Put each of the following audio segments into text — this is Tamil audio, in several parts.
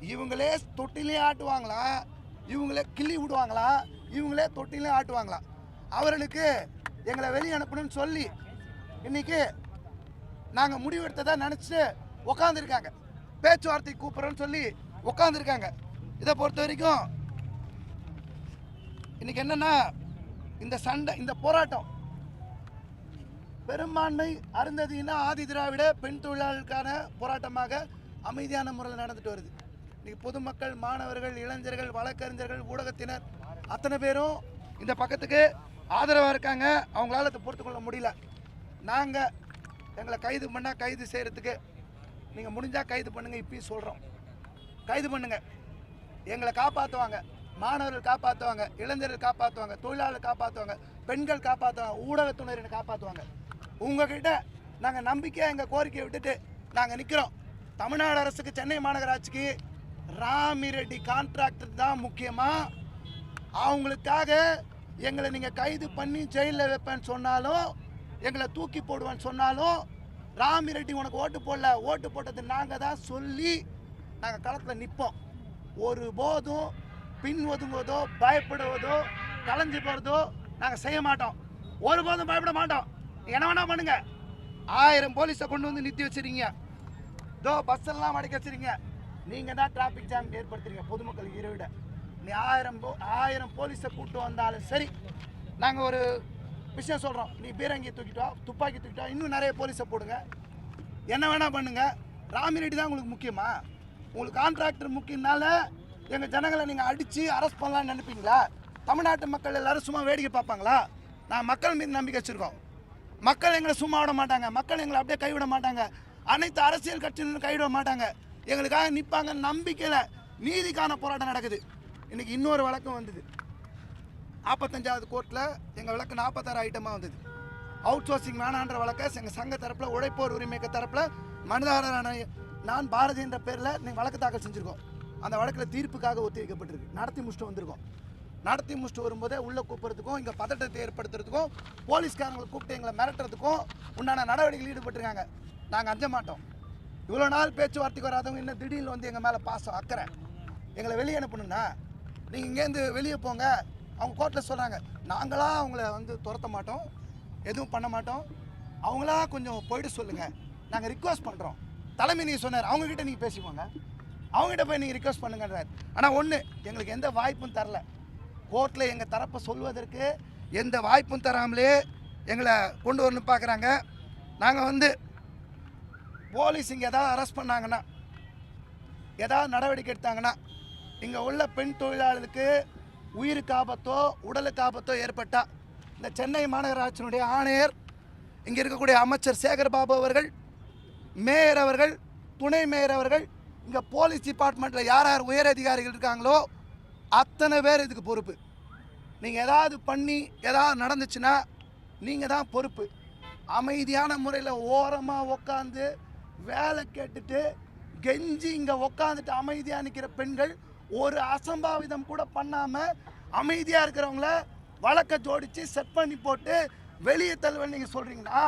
இவங்களே தொட்டிலையும் ஆட்டுவாங்களா? இவங்களே கிள்ளி விடுவாங்களா? இவங்களே தொட்டிலையும் ஆட்டுவாங்களா? அவர்களுக்கு எங்களை வெளியே அனுப்பணும்னு சொல்லி இன்னைக்கு நாங்கள் முடிவெடுத்ததா நினச்சிட்டு உக்காந்துருக்காங்க. பேச்சுவார்த்தை கூப்பிட்றோன்னு சொல்லி உக்காந்துருக்காங்க. இதை பொறுத்த வரைக்கும் இன்னைக்கு என்னென்னா இந்த சண்டை இந்த போராட்டம் பெரும்பான்மை அருந்ததினா ஆதி திராவிட பெண் தொழிலாளர்களுக்கான போராட்டமாக அமைதியான முறையில் நடந்துட்டு வருது. இன்னைக்கு பொதுமக்கள் மாணவர்கள் இளைஞர்கள் வழக்கறிஞர்கள் ஊடகத்தினர் அத்தனை பேரும் இந்த பக்கத்துக்கு ஆதரவாக இருக்காங்க. அவங்களால அதை பொறுத்து கொள்ள முடியல. நாங்கள் எங்களை கைது பண்ணால் கைது செய்கிறதுக்கு நீங்கள் முடிஞ்சால் கைது பண்ணுங்கள் இப்பயும் சொல்கிறோம் கைது பண்ணுங்கள் எங்களை காப்பாற்றுவாங்க மாணவர்கள் காப்பாற்றுவாங்க இளைஞர்கள் காப்பாற்றுவாங்க தொழிலாளர் காப்பாற்றுவாங்க பெண்கள் காப்பாற்றுவாங்க ஊடகத்துறையினை காப்பாற்றுவாங்க உங்ககிட்ட நாங்கள் நம்பிக்கையாக எங்கள் கோரிக்கையை விட்டுட்டு நாங்கள் நிற்கிறோம் தமிழ்நாடு அரசுக்கு சென்னை மாநகராட்சிக்கு ராமிரெட்டி கான்ட்ராக்டர் தான் முக்கியமாக அவங்களுக்காக எங்களை நீங்கள் கைது பண்ணி ஜெயிலில் வைப்பேன்னு சொன்னாலும் எங்களை தூக்கி போடுவேன்னு சொன்னாலும் ராமி ரெட்டி உனக்கு ஓட்டு போடல ஓட்டு போட்டது நாங்கள் தான் சொல்லி நாங்கள் களத்தில் நிற்போம் ஒரு போதும் பின் ஒதுங்குவதோ பயப்படுவதோ கலைஞ்சு போகிறதோ நாங்கள் செய்ய மாட்டோம். ஒருபோதும் பயப்பட மாட்டோம். என்ன வேணால் பண்ணுங்க. ஆயிரம் போலீஸை கொண்டு வந்து நிறுத்தி வச்சிருக்கீங்க. இதோ பஸ் எல்லாம் அடைக்க வச்சிருக்கீங்க. நீங்கள் தான் டிராஃபிக் ஜாம் ஏற்படுத்துறீங்க பொதுமக்கள் இருவிட நீ ஆயிரம் போ ஆயிரம் போலீஸை கூப்பிட்டு வந்தாலும் சரி நாங்கள் ஒரு விஷயம் சொல்கிறோம் நீ பீரங்கி தூக்கிட்டோம் துப்பாக்கி தூக்கிட்டோம் இன்னும் நிறைய போலீஸை போடுங்க. என்ன வேணால் பண்ணுங்கள் ராமிரெட்டி தான் உங்களுக்கு முக்கியமா? உங்களுக்கு கான்ட்ராக்டர் முக்கியனால எங்கள் ஜனங்களை நீங்கள் அடித்து அரெஸ்ட் பண்ணலான்னு நினைப்பீங்களா? தமிழ்நாட்டு மக்கள் எல்லாரும் சும்மா வேடிக்கை பார்ப்பாங்களா? நான் மக்கள் மீது நம்பிக்கை வச்சுருக்கோம். மக்கள் எங்களை சும்மா விட மாட்டாங்க. மக்கள் எங்களை அப்படியே கைவிட மாட்டாங்க. அனைத்து அரசியல் கட்சியினரும் கைவிட மாட்டாங்க. எங்களுக்காக நிற்பாங்க நம்பிக்கையில் நீதிக்கான போராட்டம் நடக்குது. இன்றைக்கி இன்னொரு வழக்கம் வந்தது. நாற்பத்தஞ்சாவது கோர்ட்டில் எங்கள் வழக்கு நாற்பத்தாறு ஐட்டமாக வந்தது. அவுட் சோர்சிங் வேணான்ற வழக்கை எங்கள் சங்க தரப்பில் உழைப்போர் உரிமைக்க தரப்பில் மனிதாரரான நான் பாரதி என்ற பேரில் நீங்கள் வழக்கு தாக்கல் செஞ்சுருக்கோம். அந்த வழக்கில் தீர்ப்புக்காக ஒத்தி வைக்கப்பட்டிருக்கு. நடத்தி முடிச்சுட்டு வந்திருக்கோம். நடத்தி முடிச்சுட்டு வரும்போதே உள்ளே கூப்பிட்றதுக்கும் இங்கே பதட்டத்தை ஏற்படுத்துறதுக்கும் போலீஸ்காரங்களை கூப்பிட்டு எங்களை மிரட்டுறதுக்கும் உண்டான நடவடிக்கைகள் ஈடுபட்டிருக்காங்க. நாங்கள் அஞ்ச மாட்டோம். இவ்வளோ நாள் பேச்சுவார்த்தைக்கு வராதவங்க இன்னும் திடீர்னு வந்து எங்கள் மேலே பாசம் அக்கறை. எங்களை வெளியே அனுப்பணுன்னா நீங்கள் இங்கேருந்து வெளியே போங்க. அவங்க கோர்ட்டில் சொல்கிறாங்க நாங்களாக அவங்கள வந்து துரத்த மாட்டோம் எதுவும் பண்ண மாட்டோம். அவங்களா கொஞ்சம் போயிட்டு சொல்லுங்கள் நாங்கள் ரிக்வஸ்ட் பண்ணுறோம் தலைமை நீங்கள் சொன்னார் அவங்கக்கிட்ட நீங்கள் பேசிக்கோங்க. அவங்ககிட்ட போய் நீங்கள் ரிக்வஸ்ட் பண்ணுங்கன்றார். ஆனால் ஒன்று எங்களுக்கு எந்த வாய்ப்பும் தரல. கோர்ட்டில் எங்கள் தரப்பை சொல்வதற்கு எந்த வாய்ப்பும் தராமலே எங்களை கொண்டு வரணும்னு பார்க்குறாங்க நாங்கள் வந்து போலீஸ் இங்கே எதாவது அரெஸ்ட் பண்ணாங்கன்னா எதாவது நடவடிக்கை எடுத்தாங்கன்னா இங்கே உள்ள பெண் தொழிலாளர்களுக்கு உயிருக்கு ஆபத்தோ உடலுக்கு ஆபத்தோ ஏற்பட்டால் இந்த சென்னை மாநகராட்சியினுடைய ஆணையர் இங்கே இருக்கக்கூடிய அமைச்சர் சேகர் பாபு அவர்கள் மேயர் அவர்கள் துணை மேயர் அவர்கள் இங்கே போலீஸ் டிபார்ட்மெண்ட்டில் யார் யார் உயர் அதிகாரிகள் இருக்காங்களோ அத்தனை பேர் இதுக்கு பொறுப்பு. நீங்கள் ஏதாவது பண்ணி ஏதாவது நடந்துச்சுன்னா நீங்கள் தான் பொறுப்பு. அமைதியான முறையில் ஓரமாக உக்காந்து வேலை கேட்டுட்டு கெஞ்சி இங்கே உக்காந்துட்டு அமைதியாக நிற்கிற பெண்கள் ஒரு அசம்பாவிதம் கூட பண்ணாமல் அமைதியாக இருக்கிறவங்கள வழக்கை ஜோடித்து செட் பண்ணி போட்டு வெளியே தள்ளுவேன் நீங்கள் சொல்கிறீங்கன்னா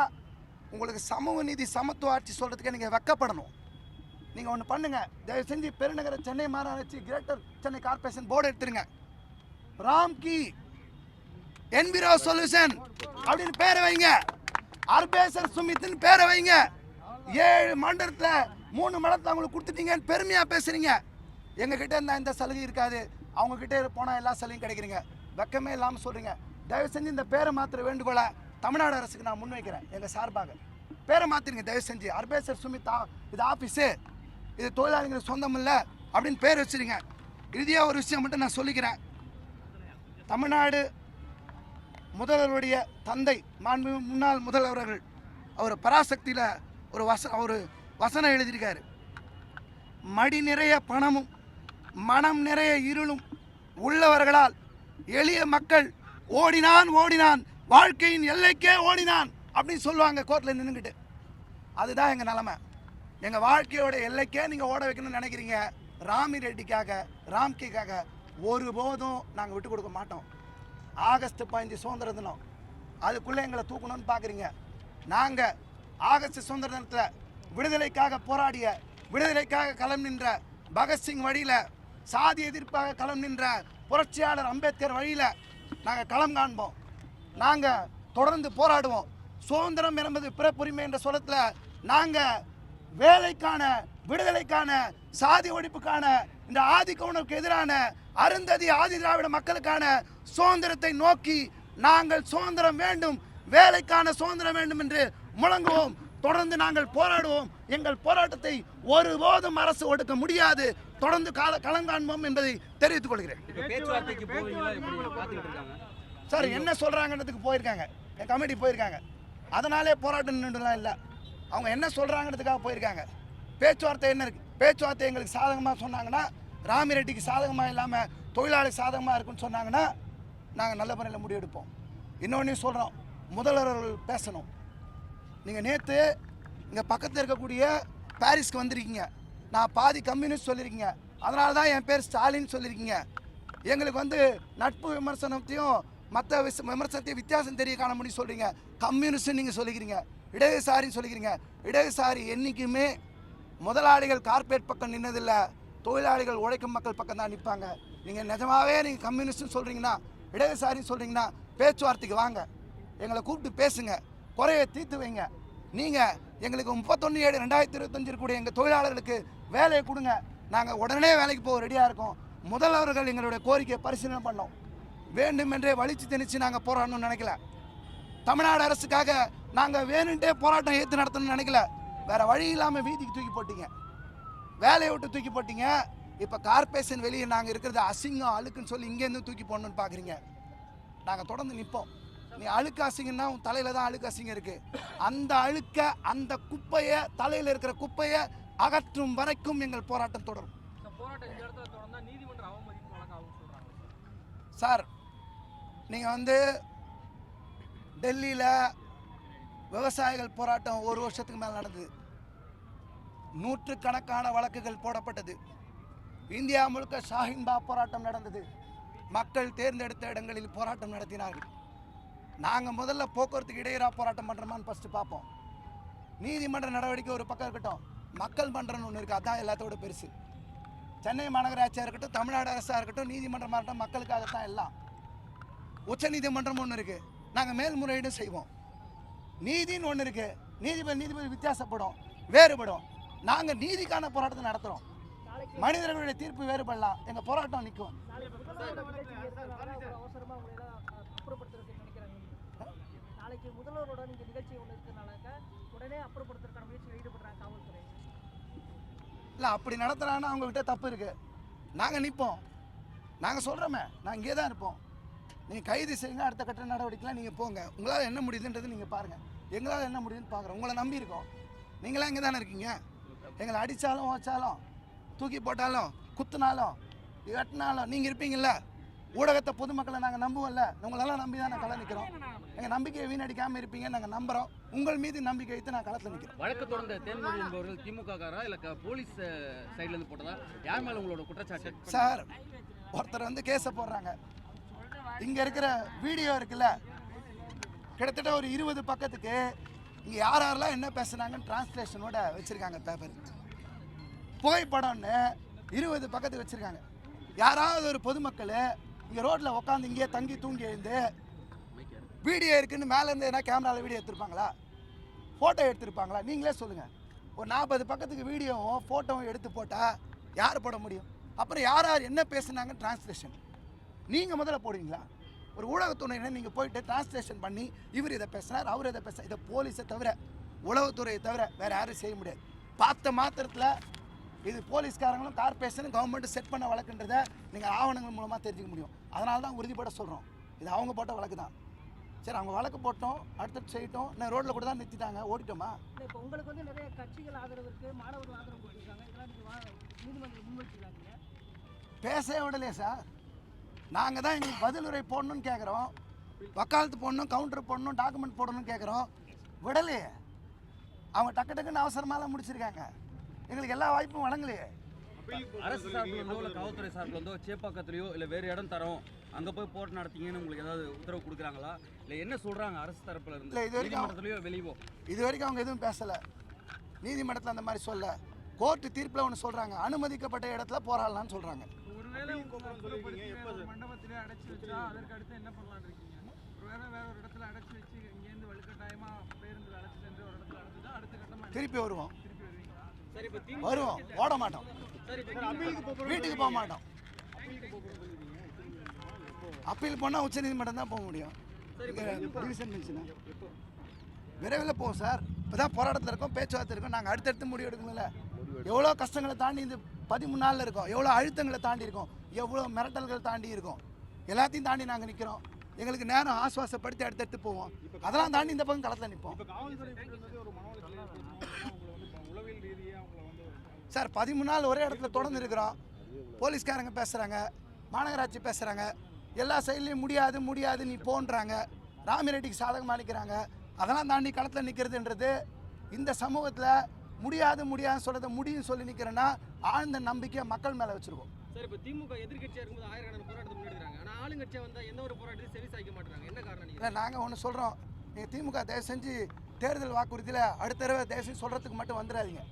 உங்களுக்கு சமூக நீதி சமத்துவ ஆட்சி சொல்கிறதுக்கு நீங்கள் வெக்கப்படணும். நீங்கள் ஒன்று பண்ணுங்கள் தயவு செஞ்சு பெருநகர சென்னை மாநகராட்சி கிரேட்டர் சென்னை கார்ப்பரேஷன் போர்டு எடுத்துருங்க. ராம்கி என்விரோ சொல்யூஷன் அப்படின்னு பேரை வைங்க. அர்பேசர் சுமித்னு பேரை வைங்க. ஏழு மண்டலத்தில் மூணு மடத்தை அவங்களுக்கு கொடுத்துட்டீங்கன்னு பெருமையாக பேசுறீங்க. எங்ககிட்ட இருந்தால் எந்த சலுகை இருக்காது. அவங்ககிட்ட போனால் எல்லா சலுகையும் கிடைக்கிறீங்க வெக்கமே இல்லாமல் சொல்கிறீங்க தயவு செஞ்சு இந்த பேரை மாத்திர வேண்டுகோளை தமிழ்நாடு அரசுக்கு நான் முன்வைக்கிறேன் எங்கள் சார்பாக. பேரை மாற்றிருங்க தயவு செஞ்சு. அர்பேசர் சுமித் இது ஆஃபீஸு இது தொழிலாளிகள் சொந்தம் இல்லை அப்படின்னு பேர் வச்சுருங்க. இறுதியாக ஒரு விஷயம் மட்டும் நான் சொல்லிக்கிறேன். தமிழ்நாடு முதல்வருடைய தந்தை மாண்பு முன்னாள் முதல்வர்கள் அவர் பராசக்தியில் ஒரு வச ஒரு வசனம் எழுதியிருக்காரு. மடி நிறைய பணமும் மனம் நிறைய இருளும் உள்ளவர்களால் எளிய மக்கள் ஓடினான் ஓடினான். வாழ்க்கையின் எல்லைக்கே ஓடினான் அப்படின்னு சொல்லுவாங்க கோர்ட்டில் நின்றுக்கிட்டு அதுதான் எங்கள் நிலமை. எங்கள் வாழ்க்கையோட எல்லைக்கே நீங்கள் ஓட வைக்கணும்னு நினைக்கிறீங்க. ராமி ரெட்டிக்காக ராம்கிக்காக ஒருபோதும் நாங்கள் விட்டு கொடுக்க மாட்டோம். ஆகஸ்ட் பதினஞ்சு சுதந்திர தினம். அதுக்குள்ளே எங்களை தூக்கணும்னு பார்க்குறீங்க நாங்கள் ஆகஸ்ட் சுதந்திர தினத்தில் விடுதலைக்காக போராடிய விடுதலைக்காக களம் நின்ற பகத்சிங் வழியில் சாதி எதிர்ப்பாக களம் நின்ற புரட்சியாளர் அம்பேத்கர் வழியில் நாங்கள் களம் காண்போம். நாங்கள் தொடர்ந்து போராடுவோம். சுதந்திரம் என்பது பிறப்புரிமை என்ற சொல்லத்தில் நாங்கள் வேலைக்கான விடுதலைக்கான சாதி ஒழிப்புக்கான இந்த ஆதிக்க உணவுக்கு எதிரான அருந்ததி ஆதி திராவிட மக்களுக்கான சுதந்திரத்தை நோக்கி நாங்கள் சுதந்திரம் வேண்டும் வேலைக்கான சுதந்திரம் வேண்டும் என்று முழங்குவோம். தொடர்ந்து நாங்கள் போராடுவோம். எங்கள் போராட்டத்தை ஒருபோதும் அரசு ஒடுக்க முடியாது. தொடர்ந்து கால களங்காண்போம் என்பதை தெரிவித்துக் கொள்கிறேன். சார் என்ன சொல்கிறாங்கன்றதுக்கு போயிருக்காங்க. என் கமிட்டி போயிருக்காங்க. அதனாலே போராட்டம் நின்றுலாம் இல்லை. அவங்க என்ன சொல்கிறாங்கிறதுக்காக போயிருக்காங்க. பேச்சுவார்த்தை என்ன இருக்குது பேச்சுவார்த்தை எங்களுக்கு சாதகமாக சொன்னாங்கன்னா ராமிரெட்டிக்கு சாதகமாக இல்லாமல் தொழிலாளி சாதகமாக இருக்குன்னு சொன்னாங்கன்னா நாங்கள் நல்ல முறையில் முடிவெடுப்போம். இன்னொன்றையும் சொல்கிறோம் முதல்வர் அவர்கள் பேசணும். நீங்கள் நேற்று இங்கே பக்கத்தில் இருக்கக்கூடிய பாரிஸ்க்கு வந்திருக்கீங்க. நான் பாதி கம்யூனிஸ்ட் சொல்லியிருக்கீங்க அதனால தான் என் பேர் ஸ்டாலின் சொல்லியிருக்கீங்க எங்களுக்கு வந்து நட்பு விமர்சனத்தையும் மற்ற விச விமர்சனத்தையும் வித்தியாசம் தெரிய காண முடியும் சொல்கிறீங்க கம்யூனிஸ்ட் நீங்கள் சொல்லிக்கிறீங்க. இடதுசாரின்னு சொல்லிக்கிறீங்க. இடதுசாரி என்றைக்குமே முதலாளிகள் கார்ப்பரேட் பக்கம் நின்னதில்லை. தொழிலாளிகள் உழைக்கும் மக்கள் பக்கம் தான் நிற்பாங்க நீங்கள் நிஜமாகவே நீங்கள் கம்யூனிஸ்ட்னு சொல்கிறீங்கன்னா இடதுசாரின்னு சொல்கிறீங்கன்னா பேச்சுவார்த்தைக்கு வாங்க. எங்களை கூப்பிட்டு பேசுங்கள் குறையை தீர்த்து வைங்க. நீங்கள் எங்களுக்கு முப்பத்தொன்று ஏழு ரெண்டாயிரத்தி இருபத்தஞ்சு இருக்கக்கூடிய எங்கள் தொழிலாளர்களுக்கு வேலையை கொடுங்க. நாங்கள் உடனே வேலைக்கு போக ரெடியாக இருக்கோம். முதல்வர்கள் எங்களுடைய கோரிக்கையை பரிசீலனை பண்ணோம். வேண்டுமென்றே வலிச்சு திணிச்சு நாங்கள் போராடணும்னு நினைக்கல. தமிழ்நாடு அரசுக்காக நாங்கள் வேணுன்ட்டே போராட்டம் ஏற்று நடத்தணும்னு நினைக்கல. வேறு வழி இல்லாமல் வீதிக்கு தூக்கி போட்டிங்க. வேலையை விட்டு தூக்கி போட்டிங்க. இப்போ கார்பரேஷன் வெளியே நாங்கள் இருக்கிறது அசிங்கம் அழுக்குன்னு சொல்லி இங்கேருந்து தூக்கி போடணும்னு பார்க்குறீங்க நாங்கள் தொடர்ந்து நிற்போம் நீ அழுக்கு அசிங்கன்னா உன் தலையில் தான் அழுக்கு அசிங்கம் இருக்குது அந்த அழுக்க அந்த குப்பையை தலையில் இருக்கிற குப்பையை அகற்றும் வரைக்கும் எங்கள் போராட்டம் தொடரும். சார் நீங்கள் வந்து டெல்லியில் விவசாயிகள் போராட்டம் ஒரு வருஷத்துக்கு மேலே நடந்தது. நூற்றுக்கணக்கான வழக்குகள் போடப்பட்டது. இந்தியா முழுக்க ஷாஹின்பா போராட்டம் நடந்தது. மக்கள் தேர்ந்தெடுத்த இடங்களில் போராட்டம் நடத்தினார்கள். நாங்கள் முதல்ல போக்குவரத்துக்கு இடையூறாக போராட்டம் பண்ணுறோமான்னு ஃபஸ்ட்டு பார்ப்போம் நீதிமன்ற நடவடிக்கை ஒரு பக்கம் இருக்கட்டும் மக்கள் மன்றம்னு ஒன்று இருக்குது அதான் எல்லாத்தோட பெருசு சென்னை மாநகராட்சியாக இருக்கட்டும் தமிழ்நாடு அரசாக இருக்கட்டும் நீதிமன்றமாக இருக்கட்டும் மக்களுக்காகத்தான் எல்லாம் உச்ச நீதிமன்றம் ஒன்று இருக்குது நாங்கள் மேல்முறையீடும் செய்வோம் நீதின்னு ஒன்று இருக்குது நீதிபதி நீதிபதி வித்தியாசப்படும் வேறுபடும் நாங்கள் நீதிக்கான போராட்டத்தை நடத்துகிறோம் மனிதர்களுடைய தீர்ப்பு வேறுபடலாம் எங்கள் போராட்டம் நிற்கும் அவசரமா உங்களை எல்லாம் அப்புறப்படுத்துறதுக்கு நினைக்கிறாங்க நாளைக்கு முதல்வரோட நீங்கள் நிகழ்ச்சி ஒன்று இருக்கிறனால உடனே அப்புறப்படுத்துறதுக்கான முயற்சியில் ஈடுபடுறாங்க காவல்துறை. இல்லை அப்படி நடத்துகிறான்னா அவங்கக்கிட்ட தப்பு இருக்குது நாங்கள் நிற்போம் நாங்கள் சொல்கிறோமே நாங்கள் இங்கே தான் இருப்போம். நீங்கள் கைது செய்யுங்க அடுத்த கட்ட நடவடிக்கைலாம் நீங்கள் போங்க. உங்களால் என்ன முடியுதுன்றது நீங்கள் பாருங்கள் எங்களால் என்ன முடியுதுன்னு பார்க்குறோம் உங்களை நம்பி இருக்கோம். நீங்களாம் இங்கே தானே இருக்கீங்க? எங்களை அடித்தாலும் ஓச்சாலும் தூக்கி போட்டாலும் குத்துனாலும் வெட்டினாலும் நீங்கள் இருப்பீங்கள்ல ஊடகத்தை பொதுமக்களை நாங்கள் நம்புவோம்ல. உங்களெல்லாம் நம்பி தான் நான் களம் நிற்கிறோம் எங்கள் நம்பிக்கையை வீணடிக்காமல் இருப்பீங்கன்னு நாங்கள் நம்புகிறோம் உங்கள் மீது நம்பிக்கை வைத்து நான் களத்தில் நிற்கிறோம் வழக்கு தொடர்ந்த தேன்மொழி என்பவர்கள் திமுக காரா இல்ல போலீஸ் சைடுல இருந்து போட்டதா? யார் மேல உங்களோட குற்றச்சாட்டு? சார் ஒருத்தர் வந்து கேஸை போடுறாங்க. இங்க இருக்கிற வீடியோ இருக்குல்ல கிட்டத்தட்ட ஒரு இருபது பக்கத்துக்கு இங்க யார் யாரெல்லாம் என்ன பேசுனாங்கன்னு டிரான்ஸ்லேஷனோட வச்சிருக்காங்க பேப்பர் புகைப்படம்னு இருபது பக்கத்துக்கு வச்சிருக்காங்க. யாராவது ஒரு பொதுமக்கள் இங்கே ரோட்டில் உட்காந்து இங்கேயே தங்கி தூங்கி எழுந்து வீடியோ இருக்குன்னு மேலேருந்து எதனா கேமராவில் வீடியோ எடுத்திருப்பாங்களா? ஃபோட்டோ எடுத்திருப்பாங்களா? நீங்களே சொல்லுங்கள் ஒரு நாற்பது பக்கத்துக்கு வீடியோவும் ஃபோட்டோவும் எடுத்து போட்டால் யார் போட முடியும்? அப்புறம் யார் யார் என்ன பேசுனாங்க டிரான்ஸ்லேஷன் நீங்கள் முதல்ல போடுவீங்களா? ஒரு ஊடகத்துறையினர் நீங்கள் போயிட்டு டிரான்ஸ்லேஷன் பண்ணி இவர் இதை பேசுனார் அவர் இதை பேச இதை போலீஸை தவிர உளவுத்துறையை தவிர வேறு யாரும் செய்ய முடியாது. பார்த்த மாத்திரத்தில் இது போலீஸ்காரங்களும் கார்பரேஷனும் கவர்மெண்ட்டு செட் பண்ண வழக்குன்றதை நீங்கள் ஆவணங்கள் மூலமாக தெரிஞ்சுக்க முடியும். அதனால தான் உறுதிப்பட சொல்கிறோம் இது அவங்க போட்ட வழக்கு தான். சரி அவங்க வழக்கு போட்டோம் அடுத்தது செய்யிட்டோம் நான் ரோட்டில் கூட தான் நிறுத்திட்டாங்க. ஓடிட்டோமா? இப்போ உங்களுக்கு வந்து நிறைய கட்சிகள் ஆதரவு இருக்கு மாணவர்கள் ஆதரவு கொடுத்துருக்காங்க. இதெல்லாம் நீதிமன்றம் பேசவே விடலையே சார். நாங்கள் தான் எங்களுக்கு பதிலுரை போடணும்னு கேட்குறோம் வக்காலத்து போடணும் கவுண்டர் போடணும் டாக்குமெண்ட் போடணும்னு கேட்குறோம் விடலையே. அவங்க டக்கு டக்குன்னு அவசரமாலாம் முடிச்சிருக்காங்க. எங்களுக்கு எல்லா வாய்ப்பும் வழங்கலையே. அரசு சார்பில் இருந்தோ இல்ல காவல்துறை சார்பில் இருந்தோ சேப்பாக்கத்துலயோ இல்ல வேற இடம் தரோம் அங்க போய் போட்டு நடத்தீங்கன்னு உங்களுக்கு ஏதாவது உத்தரவு கொடுக்குறாங்களா? இல்ல என்ன சொல்றாங்க அரசு தரப்புல இருந்து? இல்ல, இது வரைக்கும் வெளியவோ? இது வரைக்கும் அவங்க எதுவும் பேசலை. நீதிமன்றத்தில் அந்த மாதிரி சொல்ல கோர்ட்டு தீர்ப்பில் ஒன்று சொல்கிறாங்க அனுமதிக்கப்பட்ட இடத்துல போராடலாம்னு சொல்கிறாங்க ஒருவேளை உங்களை அப்புறப்படுத்தி வேற ஒரு மண்டபத்திலே அடைச்சு வச்சா அதற்கு அடுத்து என்ன பண்ணலாம்னு இருக்கீங்க? ஒருவேளை வேற ஒரு இடத்துல அடைச்சு வச்சு இங்கேருந்து வலுக்கட்டாயமா பேருந்துல அடைச்சு சென்று ஒரு இடத்துல அடைச்சுட்டா அடுத்த கட்டமா என்ன? திருப்பி வருவோம் திருப்பி வருவீங்களா சார் இப்போ திமுக வருவோம். ஓட மாட்டோம். வீட்டுக்கு போக மாட்டோம். அப்பீல் போனால் உச்சநீதிமன்றம் தான் போக முடியும். டிவிஷன் விரைவில் போகும் சார் இப்போ தான் போராட்டத்தில் இருக்கோம் பேச்சுவார்த்தை இருக்கோம். நாங்கள் அடுத்தடுத்து முடிவு எடுக்கணும்ல. எவ்வளோ கஷ்டங்களை தாண்டி இந்த பதிமூணு நாளில் இருக்கோம். எவ்வளோ அழுத்தங்களை தாண்டி இருக்கோம். எவ்வளோ மிரட்டல்கள் தாண்டி இருக்கோம். எல்லாத்தையும் தாண்டி நாங்கள் நிற்கிறோம் எங்களுக்கு நேரம் ஆசுவாசப்படுத்தி அடுத்தடுத்து போவோம். அதெல்லாம் தாண்டி இந்த பக்கம் களத்தில் நிற்போம் உளவியல் ரீதியா அவங்கள வந்து சார் பதிமூணு நாள் ஒரே இடத்துல தொடர்ந்து இருக்கிறோம் போலீஸ்காரங்க பேசுகிறாங்க மாநகராட்சி பேசுகிறாங்க எல்லா சைட்லேயும் முடியாது முடியாது நீ போன்றாங்க. ராமிரெட்டிக்கு சாதகமாக நிற்கிறாங்க அதெல்லாம் தாண்டி களத்தில் நிற்கிறதுன்றது இந்த சமூகத்தில் முடியாது முடியாதுன்னு சொல்கிறத முடியும்னு சொல்லி நிற்கிறேன்னா ஆழ்ந்த நம்பிக்கை மக்கள் மேலே வச்சுருக்கோம் சார் இப்போ திமுக எதிர்க்கட்சியா இருக்கும்போது ஆயிரக்கணக்கான போராட்டத்தை முன்னெடுக்கிறாங்க. ஆனா ஆளுங்கட்சியா வந்தா எந்த ஒரு போராட்டத்தையும் செவி சாய்க்க மாட்டாங்க என்ன காரணம் இல்லை நாங்கள் ஒன்று சொல்கிறோம் நீங்கள் திமுக தயவு செஞ்சு தேர்தல் வாக்குறுதியில் அடுத்த தடவை தயவு செஞ்சு சொல்கிறதுக்கு மட்டும் வந்துடாதீங்க.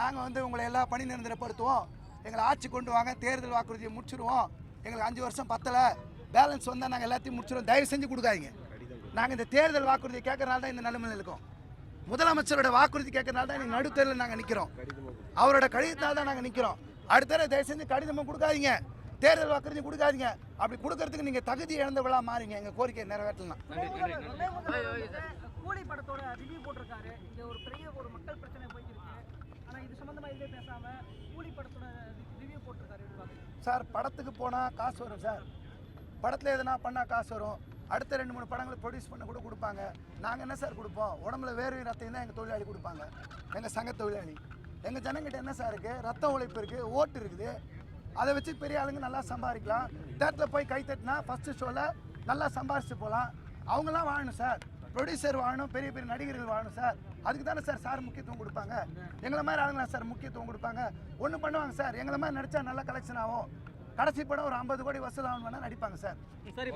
நாங்கள் வந்து உங்களை எல்லா பணி நிரந்தரப்படுத்துவோம். எங்களை ஆட்சி கொண்டு வாங்க தேர்தல் வாக்குறுதியை முடிச்சிருவோம். எங்களுக்கு அஞ்சு வருஷம் பத்தலை. பேலன்ஸ் வந்தால் நாங்கள் எல்லாத்தையும் முடிச்சிருவோம். தயவு செஞ்சு கொடுக்காதீங்க. நாங்கள் இந்த தேர்தல் வாக்குறுதியை கேட்கறனால தான் இந்த நிலைமையில் இருக்கோம். முதலமைச்சரோட வாக்குறுதி கேட்கறனால தான் இன்னைக்கு நடுத்தேர்தலில் நாங்கள் நிற்கிறோம் அவரோட கடிதத்தால் தான் நாங்கள் நிற்கிறோம் அடுத்த தயவு செஞ்சு கடிதமும் கொடுக்காதீங்க. தேர்தல் வாக்குறுதி கொடுக்காதீங்க. அப்படி கொடுக்கறதுக்கு நீங்கள் தகுதி இழந்தவளா மாறிங்க. எங்கள் கோரிக்கையை நிறைவேற்றலாம். கூலி படத்தோட ரிவ்யூ போட்டிருக்காரு. இங்க ஒரு பெரிய ஒரு மக்கள் பிரச்சனை போயிட்டு இருக்கு ஆனா இது சம்பந்தமா எதுவுமே பேசாம கூலி படத்தோட ரிவ்யூ போட்டிருக்காரு சார் படத்துக்கு போனால் காசு வரும் சார். படத்தில் எதனா பண்ணால் காசு வரும். அடுத்த ரெண்டு மூணு படங்களை ப்ரொடியூஸ் பண்ண கூட கொடுப்பாங்க. நாங்கள் என்ன சார் கொடுப்போம்? உடம்புல வேர்வை ரத்தம் தான் எங்கள் தொழிலாளி கொடுப்பாங்க. எங்கள் சங்க தொழிலாளி. எங்கள் ஜனங்கிட்ட என்ன சார் இருக்குது ரத்த உழைப்பு இருக்குது ஓட்டு இருக்குது. அதை வச்சு பெரிய ஆளுங்க நல்லா சம்பாதிக்கலாம். தேட்டரில் போய் கை தட்டினா ஃபஸ்ட்டு ஷோவில் நல்லா சம்பாரிச்சு போகலாம். அவங்களாம் வாழணும் சார். ப்ரொடியூசர் வாழணும் பெரிய பெரிய நடிகர்கள் வாழணும் சார். அதுக்கு தானே சார் சார் முக்கியத்துவம் கொடுப்பாங்க. எங்களை மாதிரி ஆளுங்களா சார் முக்கியத்துவம் கொடுப்பாங்க. ஒன்று பண்ணுவாங்க சார். எங்களை மாதிரி நடித்தா நல்ல கலெக்ஷன் ஆகும். கடைசி படம் ஒரு ஐம்பது கோடி வசூல் ஆகணும் வேணால் நடிப்பாங்க சார். சரி